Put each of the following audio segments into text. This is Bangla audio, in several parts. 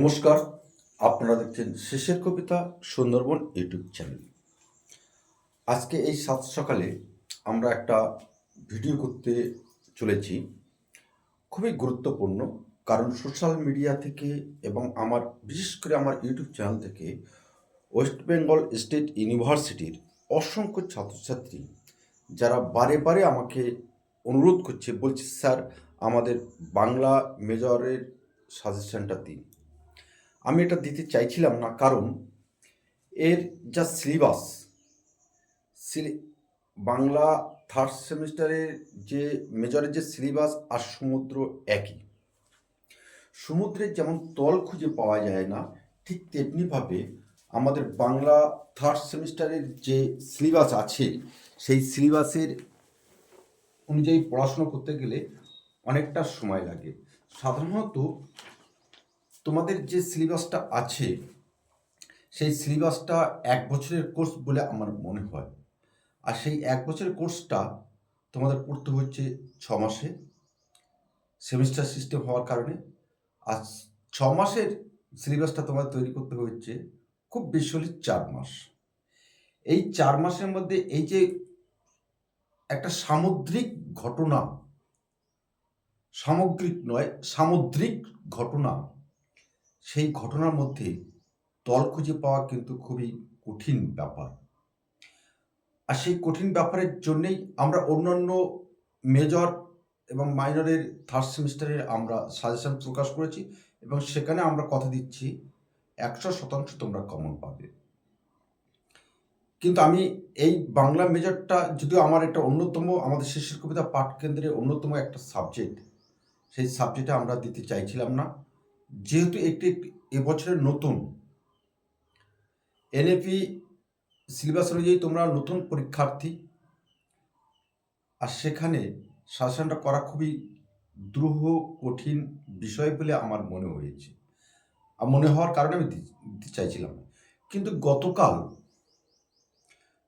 নমস্কার, আপনারা দেখছেন শেষের কবিতা সুন্দরবন ইউটিউব চ্যানেল। আজকে এই সাত সকালে আমরা একটা ভিডিও করতে চলেছি, খুবই গুরুত্বপূর্ণ, কারণ সোশ্যাল মিডিয়া থেকে এবং আমার, বিশেষ করে আমার ইউটিউব চ্যানেল থেকে ওয়েস্ট বেঙ্গল স্টেট ইউনিভার্সিটির অসংখ্য ছাত্রছাত্রী যারা বারে বারে আমাকে অনুরোধ করছে, বলছে, স্যার, আমাদের বাংলা মেজরের সাজেশনটা দিন। আমি এটা দিতে চাইছিলাম না, কারণ এর যা সিলেবাস বাংলা থার্ড সেমিস্টারের যে মেজরের যে সিলেবাস আর সমুদ্র একই। সমুদ্রের যেমন তল খুঁজে পাওয়া যায় না, ঠিক তেমনিভাবে আমাদের বাংলা থার্ড সেমিস্টারের যে সিলেবাস আছে, সেই সিলেবাসের অনুযায়ী পড়াশোনা করতে গেলে অনেকটা সময় লাগে। সাধারণত তোমাদের যে সিলেবাসটা আছে, সেই সিলেবাসটা এক বছরের কোর্স বলে আমার মনে হয়। আর সেই এক বছরের কোর্সটা তোমাদের পড়তে হচ্ছে ছ মাসে। সেমিস্টার সিস্টেম হওয়ার কারণে। আর ছ মাসের সিলেবাসটা তোমাদের তৈরি করতে হচ্ছে খুব বেশি হলে চার মাস। এই চার মাসের মধ্যে এই যে একটা সামুদ্রিক ঘটনা, সামগ্রিক নয়, সামুদ্রিক ঘটনা সেই ঘটনার মধ্যে দল খুঁজে পাওয়া কিন্তু খুবই কঠিন ব্যাপার। আর সেই কঠিন ব্যাপারের জন্যেই আমরা অন্যান্য মেজর এবং মাইনরের থার্ড সেমিস্টারের আমরা সাজেশন প্রকাশ করেছি এবং সেখানে আমরা কথা দিচ্ছি একশো শতাংশ তোমরা কমন পাবে। কিন্তু আমি এই বাংলা মেজরটা যদিও আমার একটা অন্যতম, আমাদের শেষের কবিতা পাঠ কেন্দ্রের অন্যতম একটা সাবজেক্ট সেই সাবজেক্টে আমরা দিতে চাইছিলাম না। যেহেতু একটি এবছরের নতুন এনএপি সিলেবাস অনুযায়ী তোমরা নতুন পরীক্ষার্থী, আর সেখানে শাসনটা করা খুবই দ্রুহ, কঠিন বিষয় বলে আমার মনে হয়েছে। আর মনে হওয়ার কারণে আমি দিতে চাইছিলাম। কিন্তু গতকাল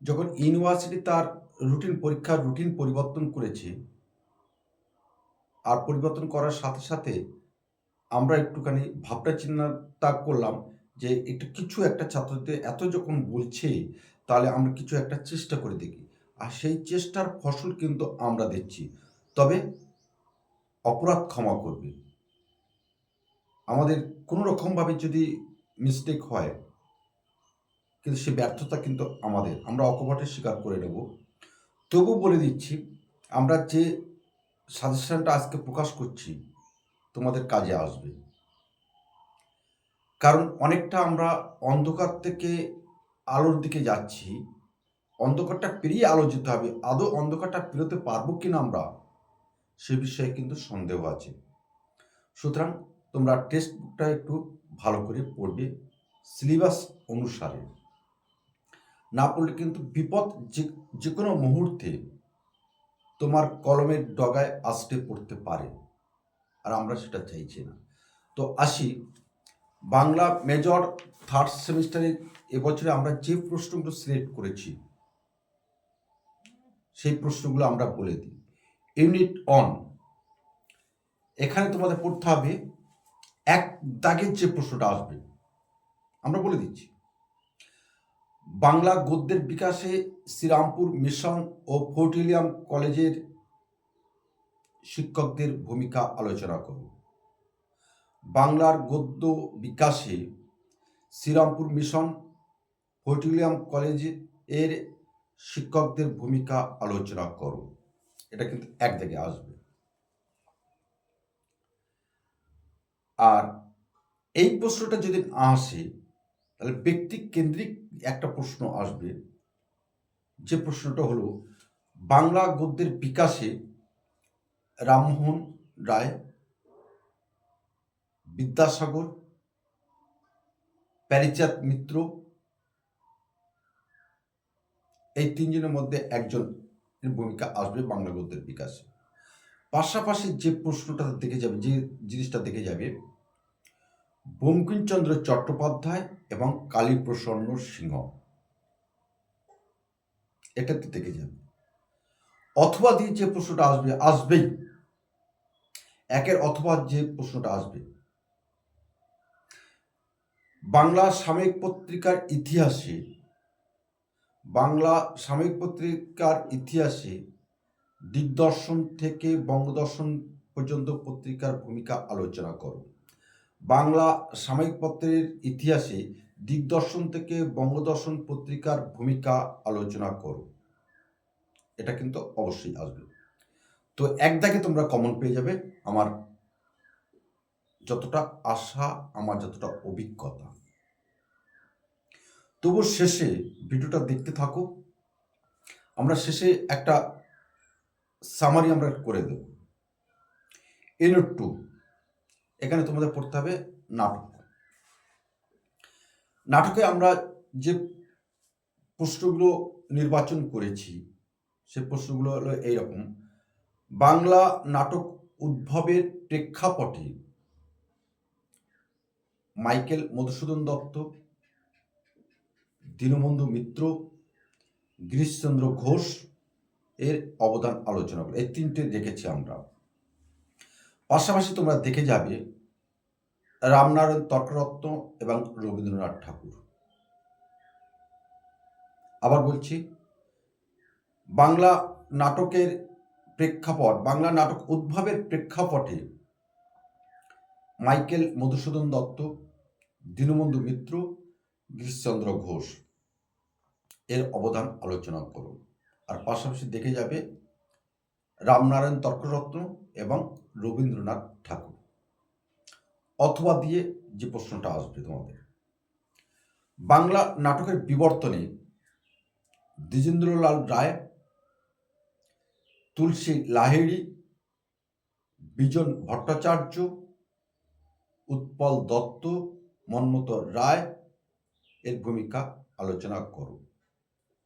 যখন ইউনিভার্সিটি তার রুটিন পরীক্ষার রুটিন পরিবর্তন করেছে, আর পরিবর্তন করার সাথে সাথে আমরা একটুখানি ভাবনা চিন্তা করলাম যে একটু কিছু একটা ছাত্রদের এত যখন বলছে, তাহলে আমরা কিছু একটা চেষ্টা করে দেখি। আর সেই চেষ্টার ফসল কিন্তু আমরা দিচ্ছি তবে অপরাধ ক্ষমা করবে। আমাদের কোনো রকমভাবে যদি মিস্টেক হয়, কিন্তু সে ব্যর্থতা কিন্তু আমাদের। আমরা অকপটে স্বীকার করে নেব। তবু বলে দিচ্ছি, আমরা যে সাজেশনটা আজকে প্রকাশ করছি তোমাদের কাজে আসবে। কারণ অনেকটা আমরা অন্ধকার থেকে আলোর দিকে যাচ্ছি। অন্ধকারটা পেরিয়ে আলো যেতে হবে। আদৌ অন্ধকারটা পেরোতে পারব কিনা আমরা, সে বিষয়ে কিন্তু সন্দেহ আছে। সুতরাং তোমরা টেক্সট বুকটা একটু ভালো করে পড়বে সিলেবাস অনুসারে। না পড়লে কিন্তু বিপদ যে যে কোনো মুহূর্তে তোমার কলমের ডগায় আসতে পড়তে পারে। আর আমরা সেটা চাইছি না। তো আসি, বাংলা মেজর থার্ড সেমিস্টারে এবছরে আমরা যে প্রশ্নগুলো সিলেক্ট করেছি, সেই প্রশ্নগুলো আমরা বলে দিই। ইউনিট অন এখানে তোমাদের পড়তে হবে, এক দাগের যে প্রশ্নটা আসবে, আমরা বলে দিচ্ছি। বাংলা গদ্যের বিকাশে শ্রীরামপুর মিশন ও ফোর্টিলিয়াম কলেজের শিক্ষকদের ভূমিকা আলোচনা করব। বাংলার গদ্য বিকাশে শ্রীরামপুর মিশন ফোর্টিলিয়াম কলেজের শিক্ষকদের ভূমিকা আলোচনা করো এটা কিন্তু এক আসবে। আর এই প্রশ্নটা যদি আসে, তাহলে ব্যক্তি কেন্দ্রিক একটা প্রশ্ন আসবে। যে প্রশ্নটা হলো, বাংলা গদ্যের বিকাশে রামমোহন রায়, বিদ্যাসাগর, প্যারিচাঁদ মিত্র, এই তিনজনের মধ্যে একজন ভূমিকা আসবে বাংলা গদ্যের বিকাশে। পাশাপাশি যে প্রশ্নটা দেখে যাবে, যে জিনিসটা দেখে যাবে, বঙ্কিমচন্দ্র চট্টোপাধ্যায় এবং কালীপ্রসন্ন সিংহ। এটাতে দেখে যাবে। অথবা দিয়ে যে প্রশ্নটা আসবে, আসবেই। একের অথবা যে প্রশ্নটা আসবে। বাংলা সাময়িক পত্রিকার ইতিহাসে, বাংলা সাময়িক পত্রিকার ইতিহাসে দিগদর্শন থেকে বঙ্গদর্শন পর্যন্ত পত্রিকার ভূমিকা আলোচনা করো। বাংলা সাময়িক পত্রের ইতিহাসে দিগদর্শন থেকে বঙ্গদর্শন পত্রিকার ভূমিকা আলোচনা করো। এটা কিন্তু অবশ্যই আসবে। তো এক দাগে তোমরা কমন পেয়ে যাবে। আমার যতটা আশা, আমার যতটা অভিজ্ঞতা। তবু শেষে ভিডিওটা দেখতে থাকো। আমরা শেষে একটা সামারি আমরা করে দেব। এনোট টু এখানে তোমাদের পড়তে হবে নাটক। নাটকে আমরা যে প্রশ্নগুলো নির্বাচন করেছি, সে প্রশ্নগুলো হলো এইরকম। বাংলা নাটক উদ্ভবের প্রেক্ষাপটে মাইকেল মধুসূদন দত্ত, দীনবন্ধু মিত্র, গিরিশচন্দ্র ঘোষ এর অবদান আলোচনা করে। এই তিনটে দেখেছি আমরা। পাশাপাশি তোমরা দেখে যাবে রামনারায়ণ তর্করত্ন এবং রবীন্দ্রনাথ ঠাকুর। আবার বলছি, বাংলা নাটকের প্রেক্ষাপট, বাংলা নাটক উদ্ভবের প্রেক্ষাপটে মাইকেল মধুসূদন দত্ত, দীনবন্ধু মিত্র, গিরিশচন্দ্র ঘোষ এর অবদান আলোচনা করুন। আর পাশাপাশি দেখে যাবে রামনারায়ণ তর্করত্ন এবং রবীন্দ্রনাথ ঠাকুর। অথবা দিয়ে যে প্রশ্নটা আসবে তোমাদের। বাংলা নাটকের বিবর্তনে দ্বিজেন্দ্রলাল রায় তুলসী লাহিড়ি, বিজন ভট্টাচার্য, উৎপল দত্ত মন্মত রায়, এর ভূমিকা আলোচনা করো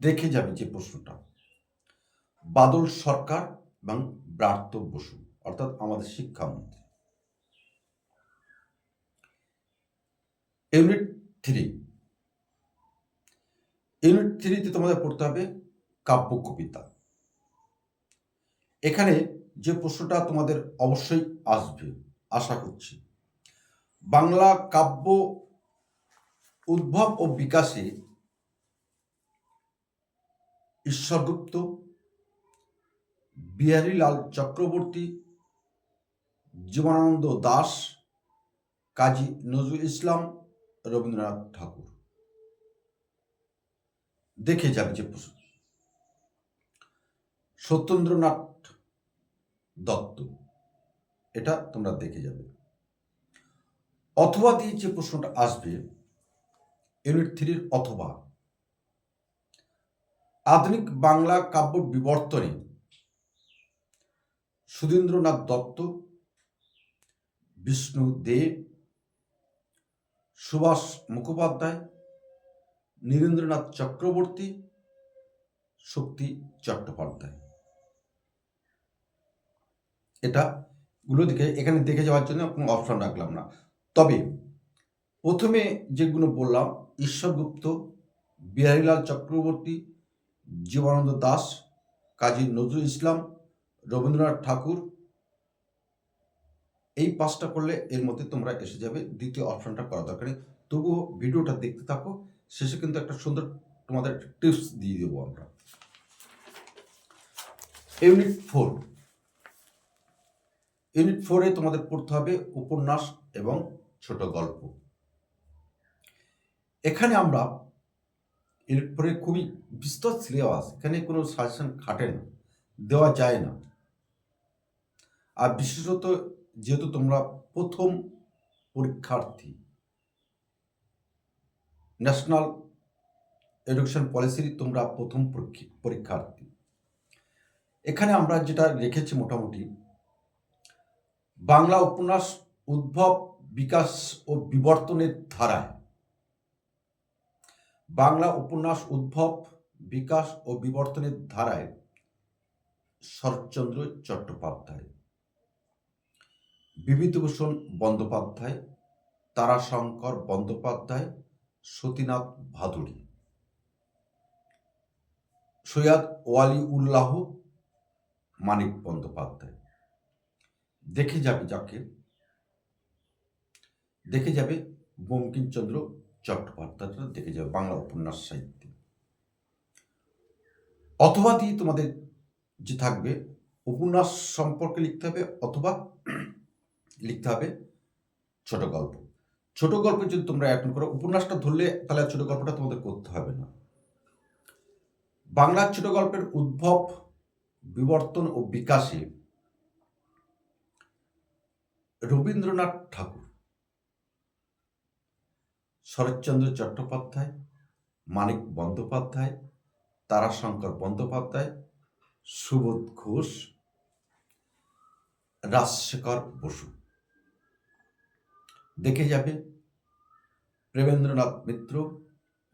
দেখে যাবে যে প্রশ্নটা। বাদল সরকার এবং ব্রাত্য বসু, অর্থাৎ আমাদের শিক্ষামন্ত্রী। Unit three. ইউনিট থ্রিতে তোমাদের পড়তে হবে কাব্য কবিতা। এখানে যে প্রশ্নটা তোমাদের অবশ্যই আসবে, আশা করছি। বাংলা কাব্য উদ্ভব ও বিকাশে ঈশ্বরগুপ্ত, বিহারীলাল চক্রবর্তী, জীবনানন্দ দাস, কাজী নজরুল ইসলাম, রবীন্দ্রনাথ ঠাকুর। দেখে যাবে যে প্রশ্ন। সত্যেন্দ্রনাথ দত্ত। এটা তোমরা দেখে যাবে। অথবা দিয়ে যে প্রশ্নটা আসবে ইউনিট থ্রির অথবা। আধুনিক বাংলা কাব্য বিবর্তনে সুধীন্দ্রনাথ দত্ত, বিষ্ণু দেব, সুভাষ মুখোপাধ্যায়, নীরেন্দ্রনাথ চক্রবর্তী, শক্তি চট্টোপাধ্যায়। এটা গুলো দেখে, এখানে দেখে যাওয়ার জন্য কোনো অপশন রাখলাম না। তবে প্রথমে যেগুলো বললাম, ঈশ্বরগুপ্ত, বিহারীলাল চক্রবর্তী জীবনানন্দ দাস, কাজী নজরুল ইসলাম, রবীন্দ্রনাথ ঠাকুর, এই পাঁচটা করলে এর মধ্যে তোমরা এসে যাবে। দ্বিতীয় অপশনটা করা দরকার নেই। তবুও ভিডিওটা দেখতে থাকো। শেষে কিন্তু একটা সুন্দর তোমাদের টিপস দিয়ে দেবো আমরা। ইউনিট ফোর ইউনিট ফোরে তোমাদের পড়তে হবে উপন্যাস এবং ছোট গল্প। এখানে আমরা ইউনিট ফোরে খুবই বিস্তর সিলেবাস, এখানে কোনো সাজেশন খাটে না, দেওয়া যায় না। আর বিশেষত যেহেতু তোমরা প্রথম পরীক্ষার্থী ন্যাশনাল এডুকেশন পলিসির তোমরা প্রথম পরীক্ষি- পরীক্ষার্থী। এখানে আমরা যেটা রেখেছি মোটামুটি বাংলা উপন্যাস উদ্ভব, বিকাশ ও বিবর্তনের ধারায়। বাংলা উপন্যাস উদ্ভব, বিকাশ ও বিবর্তনের ধারায় শরৎচন্দ্র চট্টোপাধ্যায়। বিভূতিভূষণ বন্দ্যোপাধ্যায়, তারাশঙ্কর বন্দ্যোপাধ্যায়, সতীনাথ ভাদুড়ী। সৈয়দ ওয়ালি উল্লাহ মানিক বন্দ্যোপাধ্যায়। দেখে যাবে যাকে, দেখে যাবে বঙ্কিমচন্দ্র চট্টোপাধ্যায়টা দেখে যাবে বাংলা উপন্যাস সাহিত্যে। অথবা দিয়ে তোমাদের যে থাকবে, উপন্যাস সম্পর্কে লিখতে হবে, অথবা লিখতে হবে ছোট গল্প। ছোট গল্প যদি তোমরা অ্যাটেন্ড করো, উপন্যাসটা ধরলে তাহলে ছোট গল্পটা তোমাদের করতে হবে না। বাংলার ছোট গল্পের উদ্ভব, বিবর্তন ও বিকাশে রবীন্দ্রনাথ ঠাকুর, শরৎচন্দ্র চট্টোপাধ্যায়, মানিক বন্দ্যোপাধ্যায়, তারাশঙ্কর বন্দ্যোপাধ্যায়, সুবোধ ঘোষ, রাজশেখর বসু। দেখে যাবে প্রেমেন্দ্রনাথ মিত্র,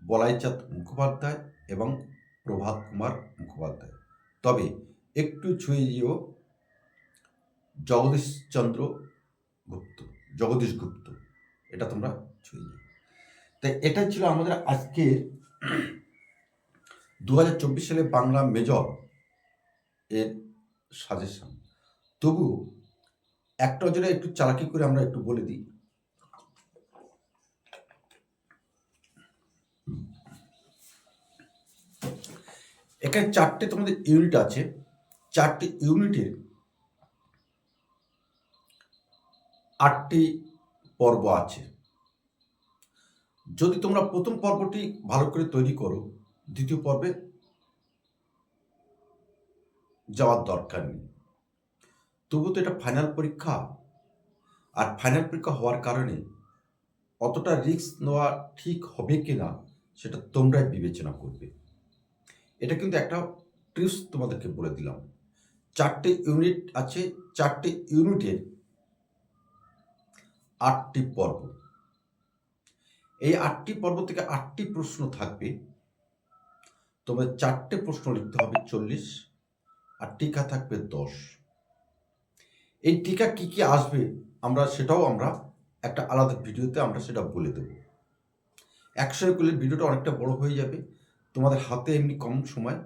বলাইচাঁদ মুখোপাধ্যায় এবং প্রভাত কুমার মুখোপাধ্যায়। তবে একটু ছুঁয়ে যেও জগদীশচন্দ্র গুপ্ত, জগদীশ গুপ্ত, এটা তোমরা ছুঁয়ে তাই এটা ছিল আমাদের আজকের দু সালে বাংলা মেজর এর সাজেশন তবু একটা নজরে একটু চালাকি করে আমরা একটু বলে দিই। এখানে চারটে তোমাদের ইউনিট আছে। চারটে ইউনিটের আটটি পর্ব আছে। যদি তোমরা প্রথম পর্বটি ভালো করে তৈরি করো, দ্বিতীয় পর্বে যাওয়ার দরকার নেই। তবু তো এটা ফাইনাল পরীক্ষা। আর ফাইনাল পরীক্ষা হওয়ার কারণে অতটা রিস্ক নেওয়া ঠিক হবে কি না সেটা তোমরাই বিবেচনা করবে। এটা কিন্তু একটা টিপস তোমাদেরকে বলে দিলাম। চারটে ইউনিট আছে, চারটে ইউনিটের আটটি পর্ব। এই আটটি পর্ব থেকে আটটি প্রশ্ন থাকবে। তোমাদের চারটে প্রশ্ন লিখতে হবে চল্লিশ, আর টিকা থাকবে দশ। এই টিকা কি কি আসবে আমরা সেটাও আমরা একটা আলাদা ভিডিওতে আমরা সেটা বলে দেবো। একসঙ্গে করলে ভিডিওটা অনেকটা বড় হয়ে যাবে। তোমাদের হাতে এমনি কম সময়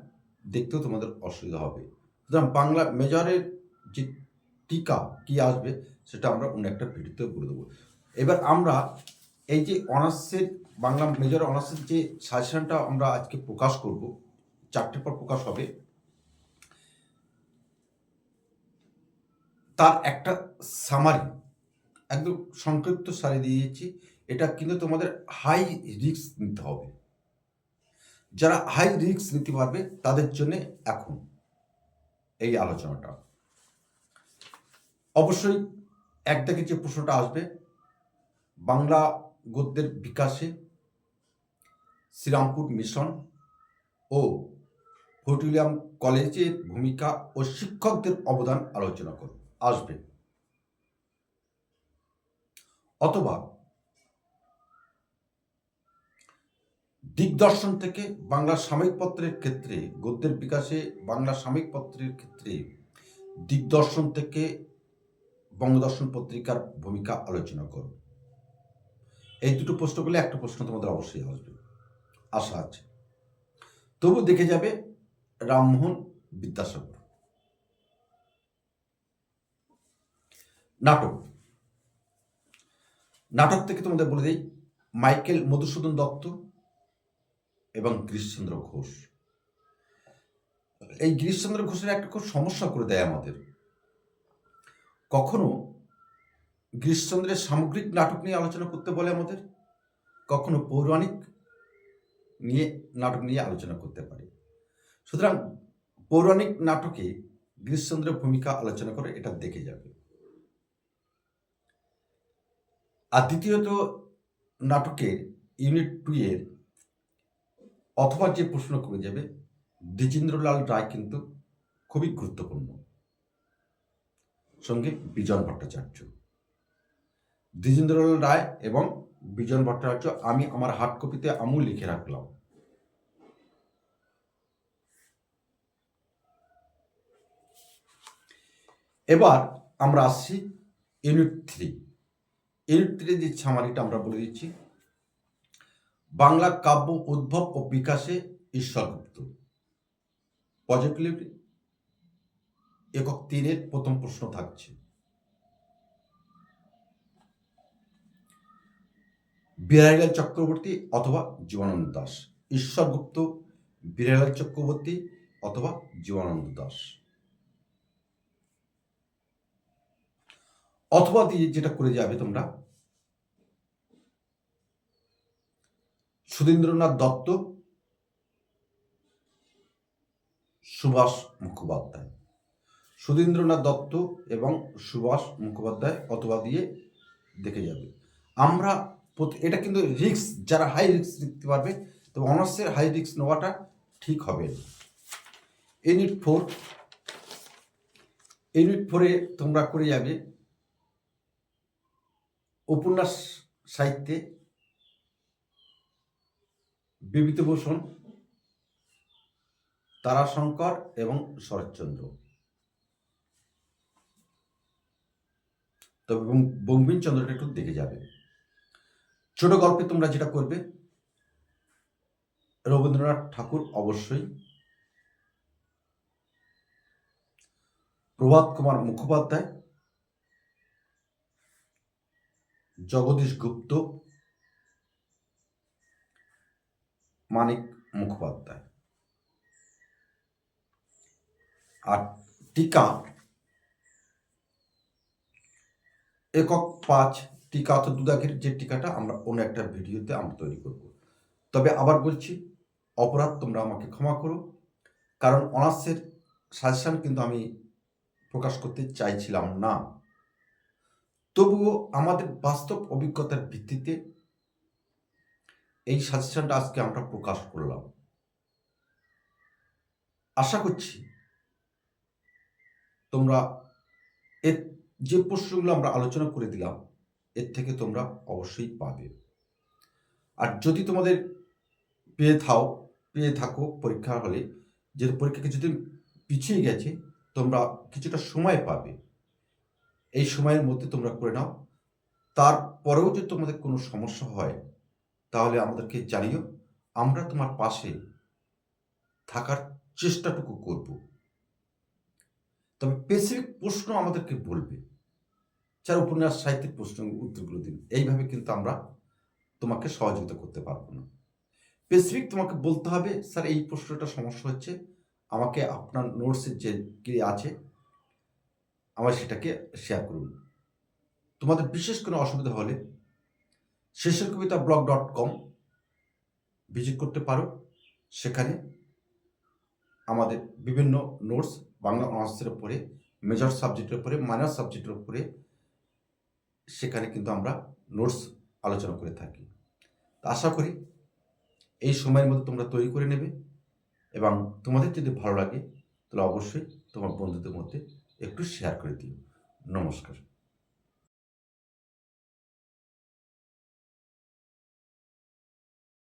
দেখতেও তোমাদের অসুবিধা হবে। সুতরাং বাংলা মেজরের যে টিকা কি আসবে সেটা আমরা অন্য একটা ভিডিওতে বলে দেবো। এবার আমরা এই যে অনার্সের বাংলা মেজর অনার্সের যে সাজেশনটা আমরা আজকে প্রকাশ করব চারটে পর প্রকাশ হবে, তার একটা সামারি একদম সংক্ষিপ্ত সারি দিয়েছি। এটা কিন্তু তোমাদের হাই রিস্ক নিতে হবে। যারা হাই রিস্ক নিতে পারবে, তাদের জন্য এখন এই আলোচনাটা। অবশ্যই এক থেকে যে প্রশ্নটা আসবে। বাংলা গদ্যের বিকাশে শ্রীরামপুর মিশন ও ফোর্ট কলেজের ভূমিকা ও শিক্ষকদের অবদান আলোচনা করব আসবে। অথবা দিগদর্শন থেকে বাংলা সাময়িক পত্রের ক্ষেত্রে গদ্যের বিকাশে বাংলা সাময়িক পত্রের ক্ষেত্রে দিগদর্শন থেকে বঙ্গদর্শন পত্রিকার ভূমিকা আলোচনা করব। এই দুটো প্রশ্ন করলে একটা প্রশ্ন তোমাদের অবশ্যই আসবে। আশা আছে। তবু দেখে যাবে রামমোহন বিদ্যাসাগর। নাটক। নাটক থেকে তোমাদের বলে দিই, মাইকেল মধুসূদন দত্ত এবং গিরিশচন্দ্র ঘোষ। এই গিরিশচন্দ্র ঘোষের একটা খুব সমস্যা করে দেয় আমাদের। কখনো গিরিশচন্দ্রের সামগ্রিক নাটক নিয়ে আলোচনা করতে বলে আমাদের? কখনো পৌরাণিক নিয়ে, নাটক নিয়ে আলোচনা করতে পারে? সুতরাং পৌরাণিক নাটকে গিরিশচন্দ্রের ভূমিকা আলোচনা করে এটা দেখে যাবে। আর দ্বিতীয়ত নাটকের ইউনিট টু এর অথবা যে প্রশ্ন করে যাবে, দ্বিজেন্দ্রলাল রায় কিন্তু খুবই গুরুত্বপূর্ণ। সঙ্গে বিজন ভট্টাচার্য। দ্বিজেন্দ্রলাল রায় এবং বিজন ভট্টাচার্য, আমি আমার হার্ড কপিতে আমূল লিখে রাখলাম। এবার আমরা আসছি ইউনিট থ্রি। ইউনিট থ্রি যে সামারিটা আমরা বলে দিচ্ছি, বাংলা কাব্য উদ্ভব ও বিকাশে ঈশ্বরগুপ্ত। পজিটিভ একক তিনের প্রথম প্রশ্ন থাকছে। বিরাইলাল চক্রবর্তী অথবা জীবনানন্দ দাস। ঈশ্বর গুপ্ত বিরাইলাল চক্রবর্তী অথবা জীবনানন্দ দাস। অথবা দিয়ে যেটা করে যাবে তোমরা, সুধীন্দ্রনাথ দত্ত, সুভাষ মুখোপাধ্যায়। সুধীন্দ্রনাথ দত্ত এবং সুভাষ মুখোপাধ্যায় অথবা দিয়ে দেখে যাবে। আমরা এটা কিন্তু রিস্ক, যারা হাই রিস্ক নিতে পারবে, তো অনার্সের হাই রিস্ক নেওয়াটা ঠিক হবে না। ইউনিট ফোর ইউনিট ফোরে তোমরা করে যাবে উপন্যাস সাহিত্যে বিভূতিভূষণ, তারাশঙ্কর এবং শরৎচন্দ্র। তবে বঙ্কিমচন্দ্রটা একটু দেখে যাবে। ছোট গল্পে তোমরা যেটা করবে, রবীন্দ্রনাথ ঠাকুর অবশ্যই প্রভাত কুমার মুখোপাধ্যায়, জগদীশ গুপ্ত, মানিক মুখোপাধ্যায়। আর টিকা একক পাঁচ টিকা অর্থাৎ দুদাগের যে টিকাটা আমরা অন্য একটা ভিডিওতে আমরা তৈরি করব। তবে আবার বলছি, অপরাধ তোমরা আমাকে ক্ষমা করো, কারণ অনার্সের সাজেশন কিন্তু আমি প্রকাশ করতে চাইছিলাম না। তবুও আমাদের বাস্তব অভিজ্ঞতার ভিত্তিতে এই সাজেশনটা আজকে আমরা প্রকাশ করলাম। আশা করছি তোমরা এর যে প্রশ্নগুলো আমরা আলোচনা করে দিলাম, এর থেকে তোমরা অবশ্যই পাবে। আর যদি তোমাদের পেয়ে থাও, পেয়ে থাকো পরীক্ষা হলে, যে পরীক্ষা কিছুদিন পিছিয়ে গেছে, তোমরা কিছুটা সময় পাবে। এই সময়ের মধ্যে তোমরা করে নাও। তারপরেও যদি তোমাদের কোনো সমস্যা হয়, তাহলে আমাদেরকে জানিও। আমরা তোমার পাশে থাকার চেষ্টাটুকু করব। তবে স্পেসিফিক প্রশ্ন আমাদেরকে বলবে। যার উপন্যাস, সাহিত্যিক প্রশ্ন উত্তরগুলো দিন। এইভাবে কিন্তু আমরা তোমাকে সহযোগিতা করতে পারব না। স্পেসিফিক তোমাকে বলতে হবে, স্যার, এই প্রশ্নটা সমস্যা হচ্ছে। আমাকে আপনার নোটসের যে কি আছে, আমার সেটাকে শেয়ার করুন। তোমাদের বিশেষ কোনো অসুবিধা হলে Shesher Kobita blog dot com visit করতে পারো। সেখানে আমাদের বিভিন্ন নোটস বাংলা অনার্সের উপরে মেজর সাবজেক্টের উপরে মাইনর সাবজেক্টের উপরে, সেখানে কিন্তু আমরা নোটস আলোচনা করে থাকি। তা আশা করি এই সময়ের মধ্যে তোমরা তৈরি করে নেবে এবং তোমাদের যদি ভালো লাগে, তাহলে অবশ্যই তোমার বন্ধুদের মধ্যে একটু শেয়ার করে দিও। নমস্কার।